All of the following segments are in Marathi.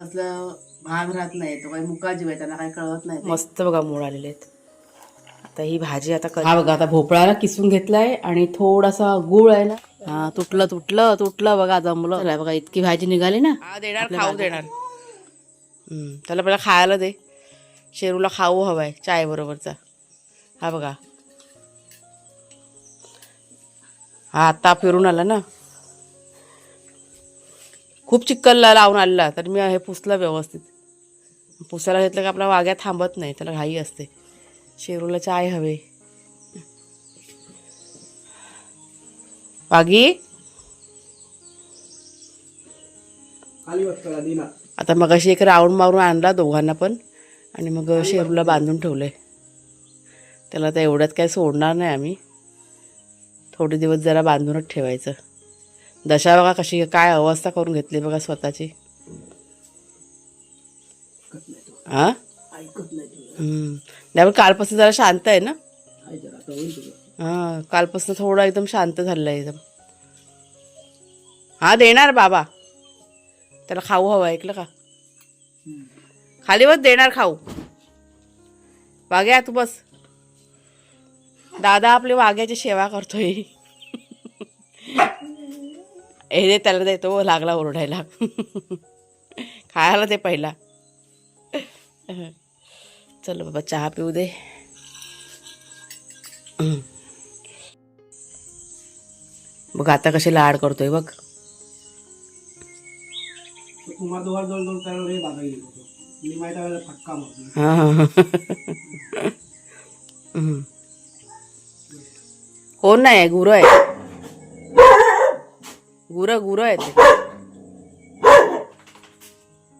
असलं भाग राहत नाही तो काही मुका जीव आहे त्यांना काही कळत नाही ते. मस्त बघा मोड आलेले आहेत. आता ही भाजी आता कर- हा बघा आता भोपळाला किसून घेतलाय आणि थोडासा गुळ आहे ना. हा तुटलं तुटलं तुटलं बघा जमलं. चला बघा इतकी भाजी निघाली ना. हा देणार खाऊ. देणार. हम्म, त्याला पहिला खायला दे. शेरूला खाऊ हवाय चाय बरोबरचा. हा बघा. हा आता फिरून आला ना. खूप चिक्कलला लावून आलेला तर मी हे पुसलं व्यवस्थित. पुसायला घेतलं की आपला वाग्या थांबत नाही त्याला घाई असते. शेरूला चाय हवे. वागी? आता मग अशी एक राऊंड मारून आणला दोघांना पण आणि मग शेरूला बांधून ठेवलंय त्याला आता एवढ्यात काही सोडणार नाही आम्ही. थोडे दिवस जरा बांधूनच ठेवायचं. दशा बघा कशी काय अवस्था करून घेतली बघा स्वतःची. हा हम्म. कालपासून जरा शांत आहे ना? हा कालपासून थोडा एकदम शांत झालेला आहे एकदम. हा देणार बाबा. त्याला खाऊ हवं ऐकलं का? खाली बस देणार खाऊ. वाघ्या तू बस. दादा आपली वाघ्याची सेवा करतोय. हे दे त्याला देतो लागला ओरडायला. खायला दे पहिला. चल बाबा चहा पिऊ दे. बघ आता कसे लाड करतोय बघ. कोण नाही गुरु आहे. गुर गुरं येते.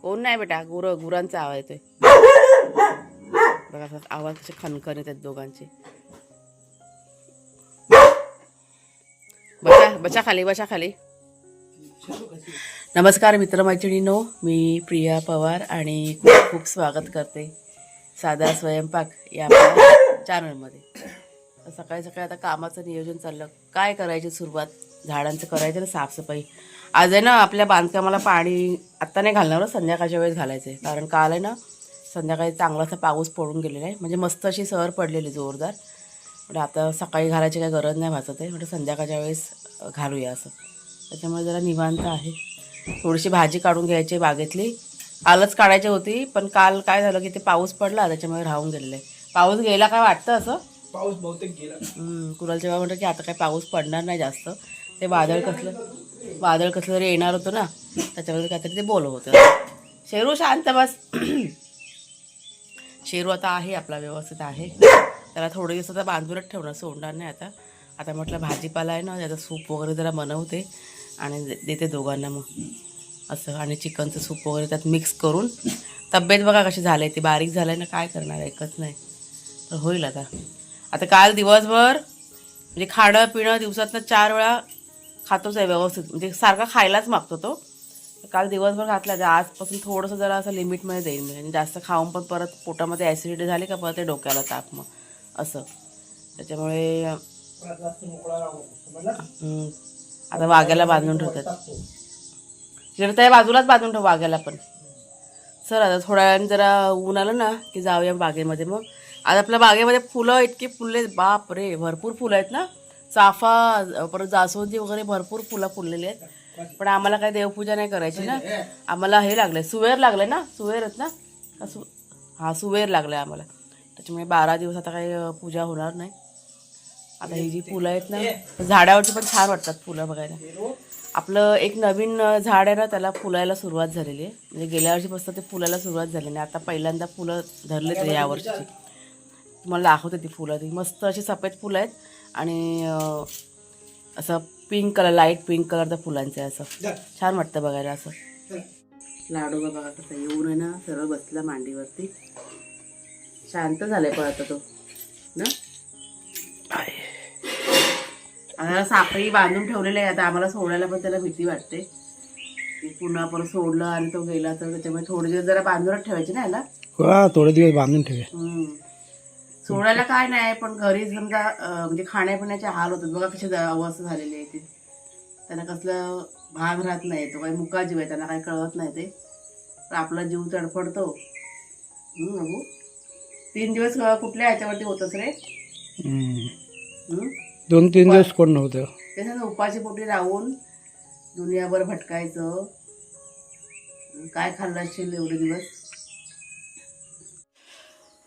कोण नाही बेटा गुरं गुरांचा आवाज येतोय. बघा आवाज कसे खनखन येतात दोघांचे. बचा बचा खाली बचा खाली. नमस्कार मित्रमैत्रिणींनो मी प्रिया पवार आणि खूप खूप स्वागत करते साधा स्वयंपाक या आपल्या चॅनलमध्ये सकाळी सकाळी आता कामाचं नियोजन चाललं. काय करायची सुरुवात? झाडांचं करायचं ना साफसफाई. आज आहे ना आपल्या बांधकामाला पाणी आत्ता नाही घालणार हं, संध्याकाळच्या वेळेस घालायचं आहे कारण काल आहे ना संध्याकाळी चांगलासा पाऊस पडून गेलेला आहे. म्हणजे मस्त अशी सहर पडलेली जोरदार. म्हणजे आता सकाळी घालायची काही गरज नाही भासत आहे. म्हणजे संध्याकाळच्या वेळेस घालूया असं. त्याच्यामुळे जरा निवांत आहे. थोडीशी भाजी काढून घ्यायची बागेतली. कालच काढायची होती पण काल काय झालं की ते पाऊस पडला त्याच्यामुळे राहून गेलेलं आहे. पाऊस गेला काय वाटतं असं? पाऊस बहुतेक गेला. हम्म, कुणाल जेव्हा म्हणतं की आता काही पाऊस पडणार नाही जास्त. ते वादळ कसलं? वादळ कसलं तरी येणार होतं ना. त्याच्यामध्ये काहीतरी ते बोलत होतं. शेरू शांत बस. शेरू आता आहे आपला व्यवस्थित आहे. त्याला थोडे दिवस आता बांधूनच ठेवणार सोडणार नाही आता. आता म्हटलं भाजीपाला आहे ना त्याचं सूप वगैरे जरा बनवते आणि दे- देते दोघांना मग. असं आणि चिकनचं सूप वगैरे त्यात मिक्स करून. तब्येत बघा कशी झाली ती बारीक झालं आहे ना काय करणार ऐकत नाही. तर होईल आता. आता काल दिवसभर म्हणजे खाणं पिणं दिवसातनं चार वेळा खातोच आहे व्यवस्थित. म्हणजे सारखा खायलाच मागतो तो. काल दिवसभर घातला तर आजपासून थोडंसं जरा असं लिमिटमध्ये जाईल. मी आणि जास्त खाऊन पण परत पोटामध्ये ॲसिडिटी झाली का परत ते डोक्याला ताप मग. असं. त्याच्यामुळे आता वाघ्याला बांधून ठेवतात. तिकडे त्या बाजूलाच बांधून ठेव वाघ्याला पण. सर आता थोड्या वेळाने जरा ऊन आलं ना की जाऊया बागेमध्ये मग. आज आपल्या बागेमध्ये फुलं इतकी फुलले बाप रे भरपूर फुलं आहेत ना? चाफा परत जास्वंदी वगैरे भरपूर फुलं फुललेली आहेत. पण आम्हाला काही देवपूजा नाही करायची ना. आम्हाला हे लागलं सुवेर लागलं ना? सुवेर आहेत ना? सु हां सुवेर लागलं आहे आम्हाला. त्याच्यामुळे बारा दिवस आता काही पूजा होणार नाही. आता ही जी फुलं आहेत ना झाडावरची पण छान वाटतात फुलं बघायला. आपलं एक नवीन झाड आहे ना त्याला फुलायला सुरुवात झालेली आहे. म्हणजे गेल्या वर्षीपासून ते फुलायला सुरुवात झाली नाही. आता पहिल्यांदा फुलं धरले ते यावर्षीची तुम्हाला दाखवते ती फुलं. ती मस्त अशी सफेद फुलं आहेत. आणि असं पिंक कलर लाइट पिंक कलरच्या फुलांचे असं. छान वाटतं बघायला असं. लाडू बघा कसं येऊन आहे ना सरळ बसला मांडीवरती. शांत झालाय पण आता तो ना? आता साखळी बांधून ठेवलेली आहे आता आम्हाला सोडायला पण त्याला भीती वाटते. पुन्हा परत सोडलं आणि तो गेला तर त्याच्यामुळे थोडे दिवस जरा बांधूनच ठेवायचे ना याला? हा थोडे दिवस बांधून हम्म. सोडायला काय नाही पण घरी समजा म्हणजे खाण्यापिण्याचे हाल होतात. बघा कशी अवस्था झालेली आहे ती. त्यांना कसलं भाग राहत नाही तो काही मुका जीव आहे त्यांना काही कळत नाही ते. पण आपला जीव तडफडतो. बघू तीन दिवस कुठल्या ह्याच्यावरती होतच रे? हं? दोन तीन दिवस कोण नव्हतं. त्याच्यानं उपाशी पोटी राहून दुनियाभर भटकायचं. काय खाल्लं असशील एवढे दिवस?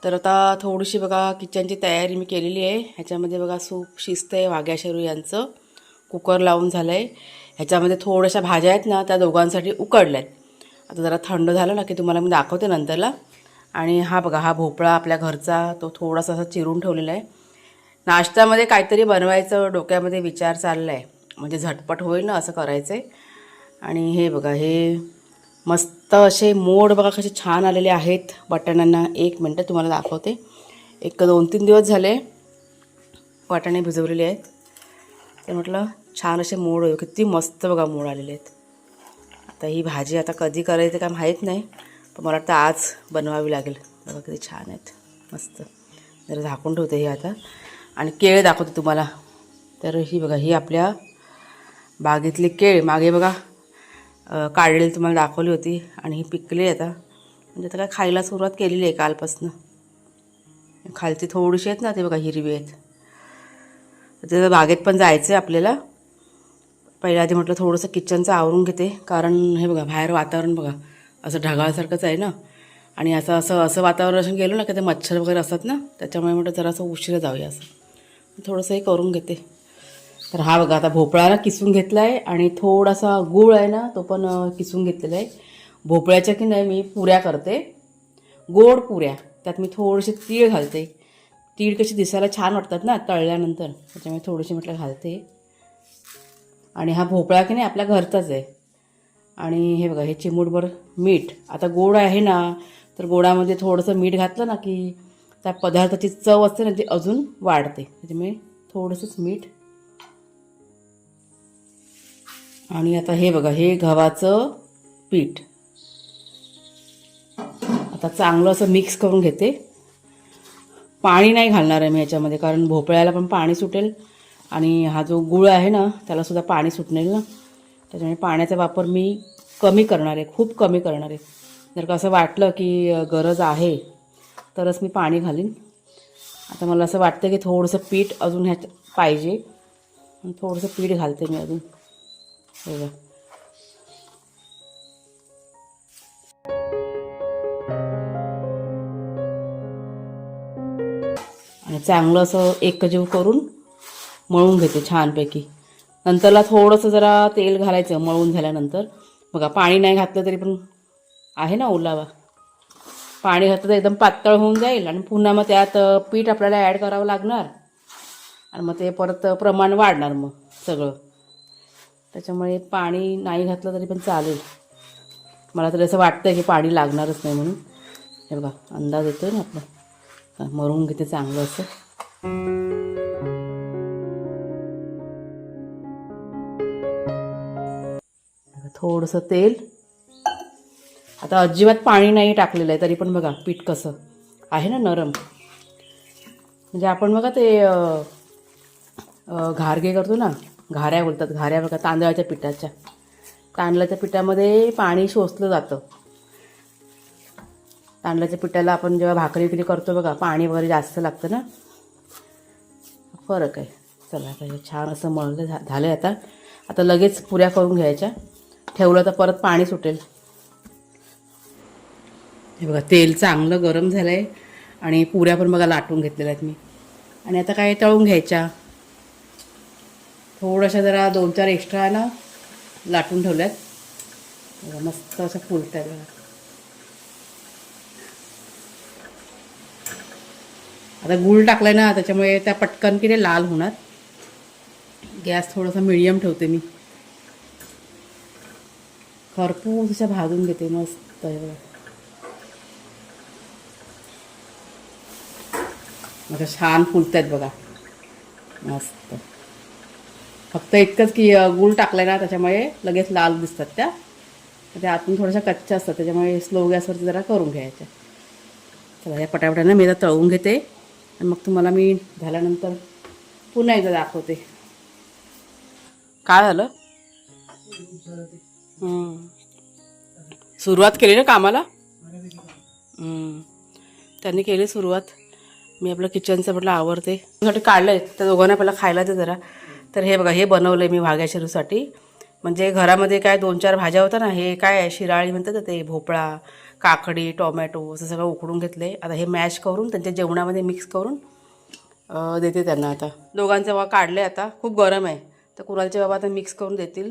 तर आता थोडीशी बघा किचनची तयारी मी केलेली आहे. ह्याच्यामध्ये बघा सूप शिस्त आहे वाघ्या शेरू यांचं. कुकर लावून झालं आहे ह्याच्यामध्ये थोड्याशा भाज्या आहेत ना त्या दोघांसाठी उकडल्या आहेत आता जरा थंड झालं ना की तुम्हाला मी दाखवते नंतरला. आणि हा बघा हा भोपळा आपल्या घरचा तो थोडासा असा चिरून ठेवलेला आहे. नाश्त्यामध्ये काहीतरी बनवायचं डोक्यामध्ये विचार चालला आहे म्हणजे झटपट होईल ना असं करायचं आहे आणि हे बघा हे मस्त असे मोड बघा कसे छान आलेले आहेत. वाटाण्यांना एक मिनटं तुम्हाला दाखवते. एक दोन तीन दिवस झाले वाटाणे भिजवलेले आहेत. ते म्हटलं छान असे मोड किती मस्त बघा मोड आलेले आहेत. आता ही भाजी आता कधी करायची काय माहीत नाही. पण मला वाटतं आज बनवावी लागेल. बघा किती छान आहेत. मस्त. जरा झाकून ठेवते हे आता. आणि केळ दाखवते तुम्हाला. तर ही बघा ही आपल्या बागेतली केळ. मागे बघा. काढलेली तुम्हाला दाखवली होती आणि ही पिकली आता. म्हणजे आता काय खायला सुरुवात केलेली आहे कालपासनं. खालची थोडीशी आहेत ना ते बघा हिरवी आहेत. तिथं बागेत पण जायचं आहे आपल्याला. पहिल्या आधी म्हटलं थोडंसं किचनचं आवरून घेते. कारण हे बघा बाहेर वातावरण बघा असं ढगाळसारखंच आहे ना. आणि असं असं असं वातावरण असं गेलो ना की ते मच्छर वगैरे असतात ना त्याच्यामुळे म्हटलं जरासं उशिरा जाऊया असं. थोडंसं हे करून घेते. तर हा बघा आता भोपळाला किसून घेतला आहे आणि थोडासा गूळ आहे ना तो पण किसून घेतलेला आहे. भोपळ्याच्या की नाही मी पुऱ्या करते. गोड पुऱ्या. त्यात मी थोडेसे तीळ घालते. तीळ कशी दिसायला छान वाटतात ना तळल्यानंतर. त्याच्यामुळे थोडीशी म्हटलं घालते. आणि हा भोपळा की नाही आपल्या घरचाच आहे. आणि हे बघा हे चिमूटभर मीठ. आता गोड आहे ना तर गोडामध्ये थोडंसं मीठ घातलं ना की त्या पदार्थाची चव असते ना ती अजून वाढते. त्याच्यामुळे थोडंसंच मीठ आणि आता हे बघा हे गव्हाचं पीठ. आता चांगलं असं मिक्स करून घेते. पाणी नाही घालणार आहे मी ह्याच्यामध्ये कारण भोपळ्याला पण पाणी सुटेल. आणि हा जो गुळ आहे ना त्यालासुद्धा पाणी सुटणेल ना. त्याच्यामुळे पाण्याचा वापर मी कमी करणार आहे खूप कमी करणार आहे. जर का असं वाटलं की गरज आहे तरच मी पाणी घालीन. आता मला असं वाटतं की थोडंसं पीठ अजून ह्यात पाहिजे. थोडंसं पीठ घालते मी अजून. बघा आणि चांगलं असं एकजीव करून मळून घेते छानपैकी. नंतरला थोडंसं जरा तेल घालायचं मळून झाल्यानंतर. बघा पाणी नाही घातलं तरी पण आहे ना ओलावा. पाणी घातलं तर एकदम पातळ होऊन जाईल आणि पुन्हा मग त्यात पीठ आपल्याला ॲड करावं लागणार. आणि मग ते परत प्रमाण वाढणार मग सगळं. त्याच्यामुळे पाणी नाही घातलं तरी पण चालेल. मला तरी असं वाटतं की पाणी लागणारच नाही म्हणून. हे बघा अंदाज येतोय ना आपला. मरून घेते चांगलं असं. थोडंसं तेल. आता अजिबात पाणी नाही टाकलेलं आहे तरी पण बघा पीठ कसं. आहे ना नरम. म्हणजे आपण बघा ते घारगे करतो ना घाऱ्या बोलतात घाऱ्या बघा तांदळाच्या पिठाच्या. तांदळाच्या पिठामध्ये पाणी शोषलं जातं. तांदळाच्या पिठाला आपण जेव्हा भाकरी विकरी करतो बघा पाणी वगैरे जास्त लागतं ना? फरक आहे. चला आता हे छान असं मळलं झा झालं आहे आता. आता लगेच पुऱ्या करून घ्यायच्या. ठेवलं तर परत पाणी सुटेल. हे बघा तेल चांगलं गरम झालं आहे आणि पुऱ्या पण बघा लाटून घेतलेल्या आहेत मी. आणि आता काय तळून घ्यायच्या? थोड्याशा जरा दोन चार एक्स्ट्रा ना लाटून ठेवल्यात. मस्त असं फुलत आहे बघा. आता गुळ टाकलं आहे ना त्याच्यामुळे त्या पटकन की लाल होणार. गॅस थोडासा मिडियम ठेवते मी. खरपूस अशा भाजून घेते मस्त आहे बघा. आता छान फुलत आहेत बघा. मस्त. फक्त इतकंच की गुळ गूळ टाकलाय ना त्याच्यामुळे लगेच लाल दिसतात त्या. त्या आतून थोड्याशा कच्च्या असतात त्याच्यामुळे स्लो गॅसवरती जरा करून घ्यायच्या. चला या पटापटानं मी आता तळून घेते आणि मग तुम्हाला मी झाल्यानंतर पुन्हा एकदा दाखवते. काय झालं? सुरुवात केली ना कामाला? त्यांनी केली सुरुवात. मी आपलं किचनचं म्हटलं आवडते साठी काढलं आहे त्या दोघांना पहिला खायला ते जरा. तर हे बघा हे बनवलं आहे मी भाग्या म्हणजे घरामध्ये काय दोन चार भाज्या होत्या ना हे काय आहे, शिराळी म्हणतात ते भोपळा काकडी टोमॅटो असं सगळं उकडून घेतले आता हे मॅश करून त्यांच्या जेवणामध्ये मिक्स करून देते त्यांना आता. दोघांचे बाबा काढले आता. खूप गरम आहे. तर कुणालचे बाबा आता मिक्स करून देतील.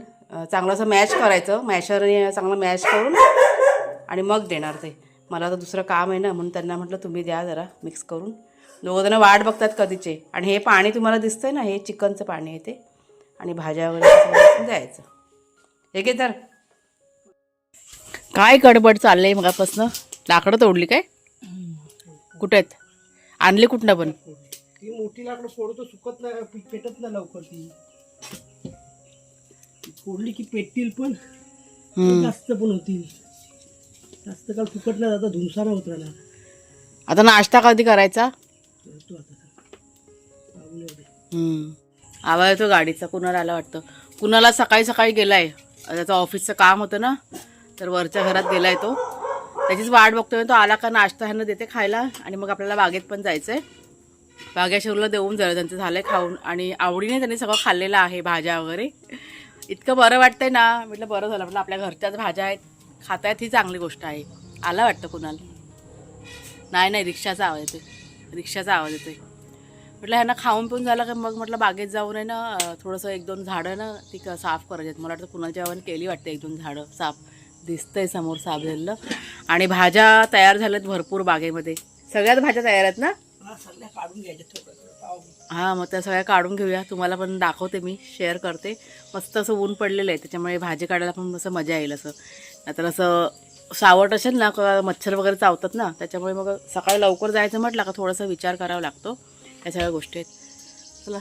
चांगलं असं मॅश करायचं. मॅशरने चांगलं मॅश करून आणि मग देणार ते. मला आता दुसरं काम आहे ना म्हणून त्यांना म्हटलं तुम्ही द्या जरा मिक्स करून. दोघं जण वाट बघतात कधीचे. आणि हे पाणी तुम्हाला दिसतंय ना हे चिकनचं पाणी आहे ते. आणि भाज्या वगैरे द्यायचं. हे घे तर. काय गडबड चाललंय मगापासनं? लाकडं तोडली काय? कुठे आहेत? आणली कुठनं पण? ती मोठी लाकडं फोडतो सुकत नाही पी- पेटत नाही लवकर ती. ती फोडली की पेटतील पण. हम्म. जास्त पण होतील. जास्त काळ फुकट नाही जाता धुमसाना होत राहणार आता नाश्ता कधी करायचा? आवाज येतो गाडीचा कुणाला आला वाटतं? कुणाला सकाळी सकाळी गेलाय? त्याचं ऑफिसचं काम होतं ना? तर वरच्या घरात गेलाय तो. त्याचीच वाट बघतोय तो आला का नाश्ता ह्यांना देते खायला आणि मग आपल्याला बागेत पण जायचंय. बागेश्वरला देऊन जरा त्यांचं झालंय खाऊन आणि आवडीने त्यांनी सगळं खाल्लेलं आहे भाज्या वगैरे. इतकं बरं वाटतंय ना. म्हटलं बरं झालं म्हटलं आपल्या घरच्याच भाज्या आहेत. खातायत ही चांगली गोष्ट आहे. आला वाटतं कुणाला? नाही नाही रिक्षाचा आवाज येतोय. रिक्षाचा आवाज येतोय. म्हटलं ह्यांना खाऊन पिऊन झालं का मग म्हटलं बागेत जाऊन आहे ना थोडंसं एक दोन झाडं ना ती साफ करायची मला वाटतं कुणाच्या जेवण केली वाटतं एक दोन झाडं साफ. दिसतंय समोर साफ झालेलं. आणि भाज्या तयार झाल्यात भरपूर बागेमध्ये. सगळ्याच भाज्या तयार आहेत ना? हा हां मग त्या सगळ्या काढून घेऊया. तुम्हाला पण दाखवते मी शेअर करते. मस्त असं ऊन पडलेलं आहे त्याच्यामुळे भाजी काढायला पण असं मजा येईल असं. नाहीतर असं सावट असेल ना मच्छर वगैरे चावतात ना त्याच्यामुळे मग सकाळी लवकर जायचं म्हटलं का थोडासा विचार करावा लागतो. या सगळ्या गोष्टी आहेत. चला.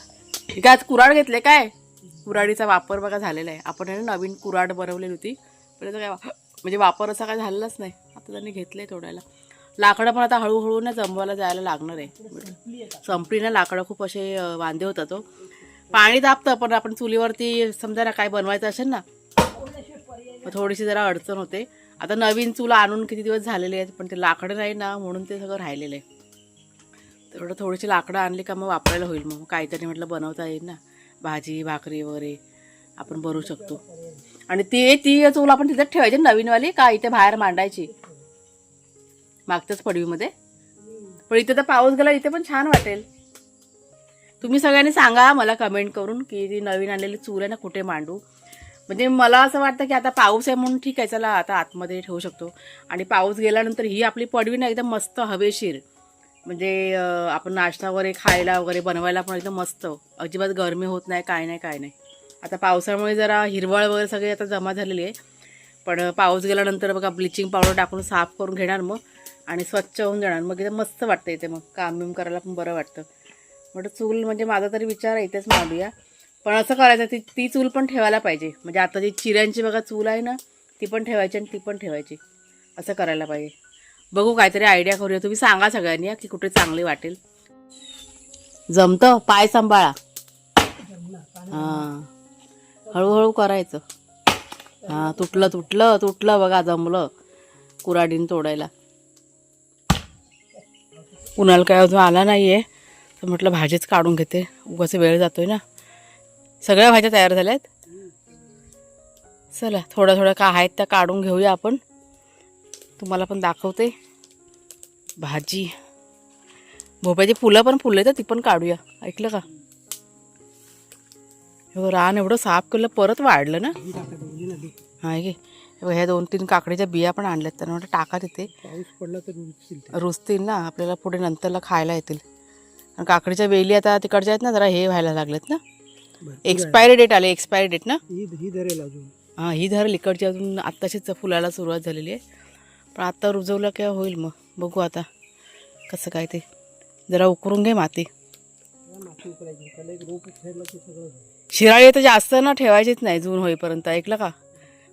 ठीक आहे आज कुराड घेतले काय? कुराडीचा वापर बघा झालेला आहे. आपण आहे ना नवीन कुराड बनवलेली होती. पण त्याचा काय म्हणजे वापर असा काय झालेलाच नाही. आता त्यांनी घेतले तोडायला लाकडं पण आता हळूहळू ना जमवायला जायला लागणार आहे. संपली ना लाकडं. खूप असे वांदे होतात तो पाणी तापतं पण आपण चुलीवरती समजा ना काय बनवायचं असेल ना मग थोडीशी जरा अडचण होते. आता नवीन चूल आणून किती दिवस झालेले आहेत पण ते लाकडं नाही ना म्हणून ते सगळं राहिलेलं आहे. तेवढं थोडीशी लाकडं आणली का मग वापरायला होईल मग. काहीतरी म्हटलं बनवता येईल ना. भाजी भाकरी वगैरे आपण बनवू शकतो. आणि ती ती चूल आपण तिथं ठेवायची नवीनवाली का इथे बाहेर मांडायची? मागच्याच पडवीमध्ये. पण इथे तर पाऊस गेला इथे पण छान वाटेल. तुम्ही सगळ्यांनी सांगा मला कमेंट करून की ती नवीन आणलेली चूल आहे ना कुठे मांडू? म्हणजे मला असं वाटतं की आता पाऊस आहे म्हणून ठीक आहे चला आता आतमध्ये ठेवू शकतो. आणि पाऊस गेल्यानंतर ही आपली पडवी ना एकदम मस्त हवेशीर. म्हणजे आपण नाश्ता वगैरे खायला वगैरे बनवायला पण एकदम मस्त. अजिबात गरमी होत नाही काय नाही काय नाही. आता पावसामुळे जरा हिरवळ वगैरे सगळी आता जमा झालेली आहे. पण पाऊस गेल्यानंतर बघा ब्लिचिंग पावडर टाकून साफ करून घेणार मग. आणि स्वच्छ होऊन जाणार. मग एकदम मस्त वाटतं इथे मग. काम बिम करायला पण बरं वाटतं. म्हटलं चूल म्हणजे माझा तरी विचार आहे इथेच मांडूया. पण असं करायचं ती ती चूल पण ठेवायला पाहिजे. म्हणजे आता जी चिऱ्यांची बघा चूल आहे ना ती पण ठेवायची आणि ती पण ठेवायची. असं करायला पाहिजे. बघू काहीतरी आयडिया करूया. तुम्ही सांगा सगळ्यांनी की कुठे चांगली वाटेल. जमतं? पाय सांभाळा. हां. हळूहळू करायचं. हां तुटलं तुटलं तुटलं बघा जमलं. कुराडीन तोडायला. कुणाला काय अजून आला नाही आहे तर म्हटलं भाजीच काढून घेते. उगाच वेळ जातोय ना. सगळ्या भाज्या तयार झाल्या आहेत चला थोड्या थोड्या का आहेत त्या काढून घेऊया आपण. तुम्हाला पण दाखवते. भाजी. भोपळ्याची फुलं पण फुलं तर ती पण काढूया. ऐकलं का? हे रान एवढं साफ केलं परत वाढलं ना? ही बघ, ह्या दोन तीन काकडीच्या बिया पण आणल्यात त्यांना म्हटलं टाका तिथे. पाऊस पडला तर रुजतील ना आपल्याला पुढे नंतरला खायला येतील. आणि काकडीच्या वेली आता तिकडच्या आहेत ना जरा हे व्हायला लागलेत ना. एक्सपायरी डेट आले एक्सपायरी डेट ना? ही ही धरेल अजून. हां ही धर इकडची अजून आत्ताशीच फुलाला सुरुवात झालेली आहे. पण आत्ता रुजवलं काय होईल मग? बघू आता कसं काय ते. जरा उकरून घे माती. शिराळी तर जास्त ना ठेवायचीच नाही जून होईपर्यंत ऐकलं का?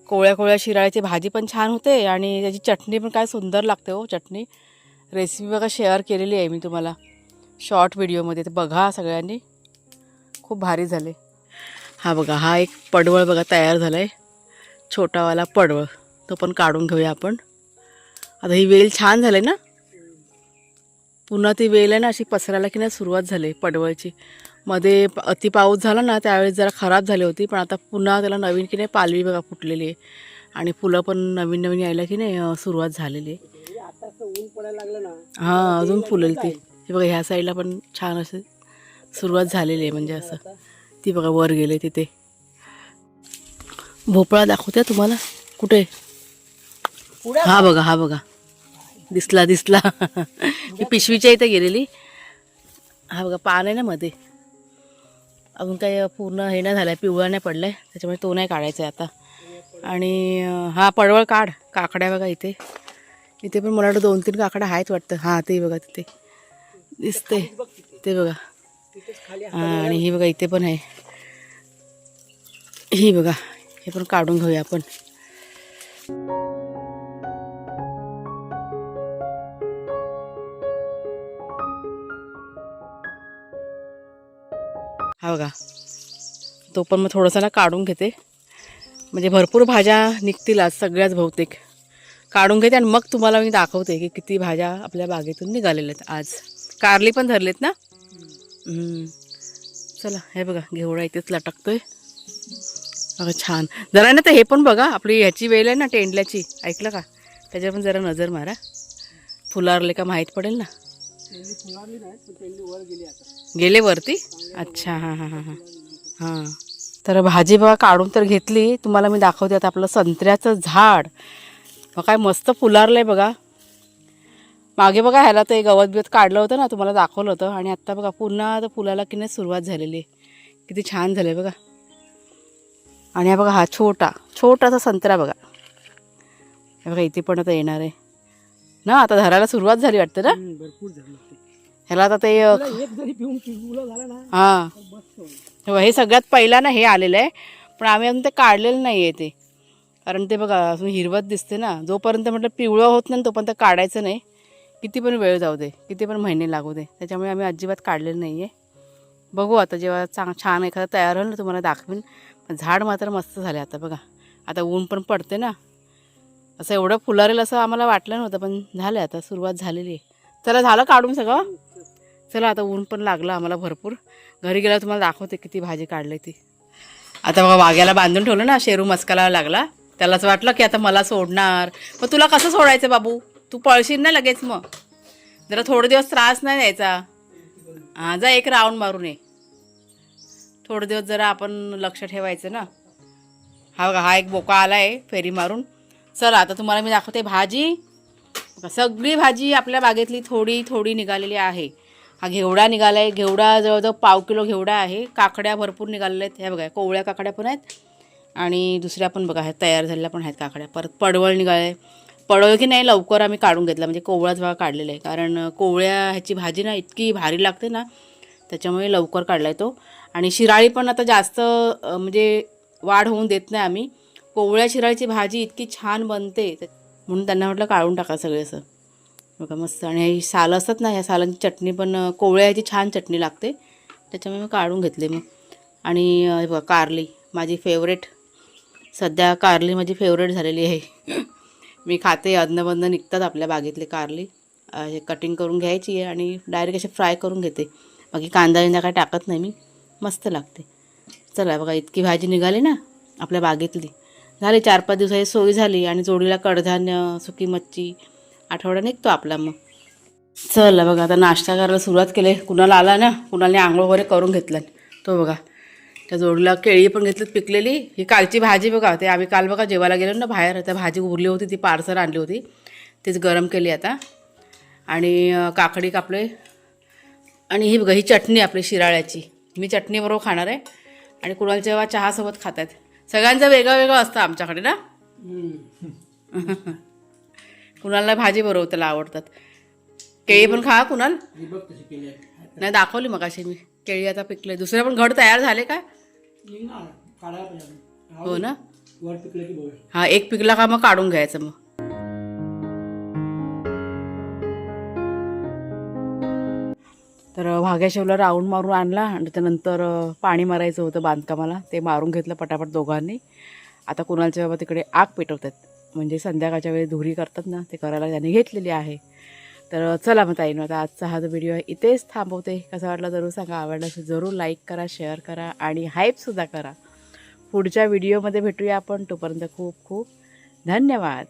कोवळ्या कोवळ्या शिराळ्याची भाजी पण छान होते आणि त्याची चटणी पण काय सुंदर लागते हो चटणी. रेसिपी बघा शेअर केलेली आहे मी तुम्हाला. शॉर्ट व्हिडिओमध्ये ते बघा सगळ्यांनी. खूप भारी झाले. हा बघा हा एक पडवळ बघा तयार झाला आहे छोटावाला पडवळ. तो पण काढून घेऊया आपण. आता ही वेल छान झाली ना? पुन्हा ती वेल आहे ना अशी पसरायला की नाही सुरुवात झाली पडवळची. मध्ये अति पाऊस झाला ना त्यावेळेस जरा खराब झाली होती पण आता पुन्हा त्याला नवीन की नाही पालवी बघा फुटलेली आहे. आणि फुलं पण नवीन नवीन यायला की नाही सुरुवात झालेली आहे. आता असं ऊन पडायला लागलं ना हां अजून फुलेल ती. हे बघा ह्या साईडला पण छान असे सुरुवात झालेली आहे म्हणजे असं. ती बघा वर गेले तिथे. भोपळा दाखवते तुम्हाला. कुठे? हा बघा हा बघा. दिसला दिसला. ही पिशवीच्या इथे गेलेली. हा बघा पान आहे ना मध्ये. अजून काही पूर्ण हे नाही झालं आहे पिवळा नाही पडलाय. त्याच्यामुळे तो नाही काढायचा आहे आता. आणि हा पडवळ काढ काकड्या बघा इथे. इथे पण मला वाटतं दोन तीन काकड्या आहेत वाटतं. हां ते बघा तिथे. दिसते ते बघा. आणि ही बघा इथे पण आहे. ही बघा हे पण काढून घेऊया आपण. हा बघा तो पण मग थोडंसं ना काढून घेते. म्हणजे भरपूर भाज्या निघतील आज सगळ्याच बहुतेक. काढून घेते आणि मग तुम्हाला मी दाखवते की किती भाज्या आपल्या बागेतून निघालेल्या आहेत आज. कारली पण धरलेत ना. चला हे बघा घेवडा इथेच लटकतोय. बघा छान. जरा ना तर हे पण बघा आपली ह्याची वेळ आहे ना टेंडल्याची. ऐकलं का? त्याच्यावर पण जरा नजर मारा. फुलारले का माहीत पडेल ना? गेले वरती? अच्छा हां हां हां हां. हां. तर भाजी बघा काढून तर घेतली. तुम्हाला मी दाखवते आता आपलं संत्र्याचं झाड. मग काय मस्त फुलारलं आहे बघा. मागे बघा ह्याला ते गवत बिवत काढलं होतं ना तुम्हाला दाखवलं होतं. आणि आत्ता बघा पुन्हा आता फुलाला की नाही सुरुवात झालेली आहे. किती छान झालं बघा. आणि हा बघा हा छोटा छोटासा संत्रा बघा. हे बघा इथे पण आता येणार आहे. ना आता धरायला सुरुवात झाली वाटतं ना? भरपूर. ह्याला आता ते हां. तर हे सगळ्यात पहिला ना हे आलेलं आहे. पण आम्ही अजून ते काढलेलं नाही आहे ते. कारण ते बघा अजून हिरवत दिसते ना. जोपर्यंत म्हटलं पिवळं होत नाही तोपर्यंत काढायचं नाही. किती पण वेळ जाऊ दे किती पण महिने लागू दे त्याच्यामुळे आम्ही अजिबात काढलेलं नाही आहे बघू आता जेव्हा चांग छान एखादं तयार होईल ना तुम्हाला दाखवीन. पण झाड मात्र मस्त झाले आता बघा. आता ऊन पण पडते ना. असं एवढं फुलारेल असं आम्हाला वाटलं नव्हतं पण झालं आता सुरुवात झालेली आहे. चला झालं काढून सगळं? चला आता ऊन पण लागलं आम्हाला भरपूर. घरी गेल्यावर तुम्हाला दाखवते किती भाजी काढली ती. आता बघा वाघ्याला बांधून ठेवलं ना शेरू मस्काला लागला. त्यालाच वाटलं की आता मला सोडणार. मग तुला कसं सोडायचं बाबू? तू पळशील ना लगेच मग. जरा थोडे दिवस त्रास नाही द्यायचा. हां जा एक राऊंड मारून ये. थोडे दिवस जरा आपण लक्ष ठेवायचं ना. हा हा एक बोका आला आहे फेरी मारून. चला आता तुम्हाला मी दाखवते भाजी. सगळी भाजी आपल्या बागेतली थोडी थोडी निघालेली आहे. हा घेवडा निघाला आहे घेवडा जवळजवळ पाव किलो घेवडा आहे. काकड्या भरपूर निघालेल्या आहेत. ह्या बघा कोवळ्या काकड्या पण आहेत. आणि दुसऱ्या पण बघा ह्या तयार झालेल्या पण आहेत काकड्या. परत पडवळ निघाले पडवलं की नाही लवकर आम्ही काढून घेतला. म्हणजे कोवळाच बघा काढलेला आहे. कारण कोवळ्या ह्याची भाजी ना इतकी भारी लागते ना त्याच्यामुळे लवकर काढला आहे तो. आणि शिराळी पण आता जास्त म्हणजे वाढ होऊन देत नाही आम्ही. कोवळ्या शिराळीची भाजी इतकी छान बनते म्हणून त्यांना म्हटलं काढून टाका सगळे असं. बघा मस्त. आणि ही सालं असतात ना ह्या सालांची चटणी पण कोवळ्याची कोवळ्या ह्याची छान चटणी लागते. त्याच्यामुळे मी काढून घेतले मग. आणि हे बघा कारली माझी फेवरेट सध्या कारली माझी फेवरेट झालेली आहे. मी खाते अदनबदन निघतात आपल्या बागेतले कारली. हे कटिंग करून घ्यायची आहे आणि डायरेक्ट असे फ्राय करून घेते. बाकी कांदा बिंदा काय टाकत नाही मी. मस्त लागते. चला बघा इतकी भाजी निघाली ना आपल्या बागेतली. झाली चार पाच दिवसाची सोय झाली आणि जोडीला कडधान्य सुकी मच्छी आठवडा निघतो आपला मग. चला बघा आता नाश्ता करायला सुरुवात केली. कुणाला आला ना कुणाला आंघोळ वगैरे करून घेतला. तो बघा. त्या जोडीला केळी पण घेतलीत पिकलेली. ही कालची भाजी बघा ते आम्ही काल बघा जेवायला गेलो ना बाहेर त्या भाजी उरली होती ती पार्सल आणली होती. तीच गरम केली आता. आणि काकडी कापले आणि ही बघा ही चटणी आपली शिराळ्याची. मी चटणीबरोबर खाणार आहे. आणि कुणाला जेव्हा चहासोबत खात आहेत सगळ्यांचं वेगळं वेगळं असतं आमच्याकडे ना. कुणाला भाजी बरोबर त्याला आवडतात. केळी पण खा कुणाल. नाही दाखवली मग अशी मी. केळी आता पिकले. दुसरे पण घड तयार झाले का निघणार. काढायला पाहिजे अजून. हो ना? हा एक पिकला का मग काढून घ्यायचं मग. तर भाग्या शेवला राऊंड मारून आणला आणि त्यानंतर पाणी मारायचं होतं बांधकामाला. ते मारून घेतलं पटापट दोघांनी. आता कुणालच्या बाबा तिकडे आग पेटवतात. म्हणजे संध्याकाळच्या वेळी धुरी करतात ना ते करायला त्याने घेतलेली आहे. तर चला मग ताईनं आता आजचा हा जो व्हिडिओ आहे इथेच थांबवते. कसा वाटला जरूर सांगा. आवडला असेल जरूर लाईक करा शेअर करा आणि हाईपसुद्धा करा. पुढच्या व्हिडिओमध्ये भेटूया आपण. तोपर्यंत खूप खूप धन्यवाद.